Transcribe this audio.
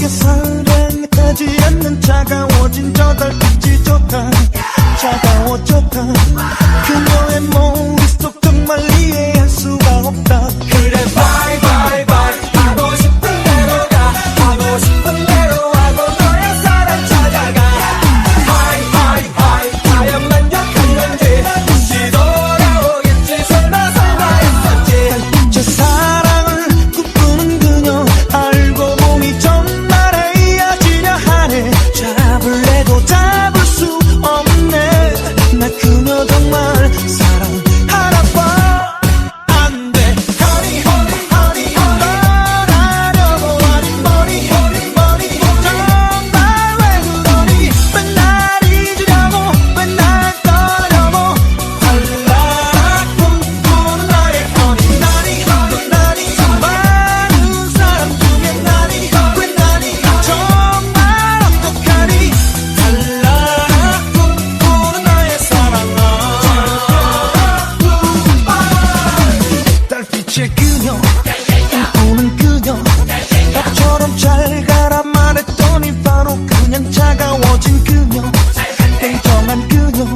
내게 사랑하지 않는 차가워진 저 달빛이 좋다. 차가워 좋다. 그녀의 머릿속 정말 이해할 수가 없다. 그래. 사실 그녀 꿈꾸는 그녀. 나처럼 잘 가라 말했더니 바로 그냥 차가워진 그녀. 냉정한 그녀.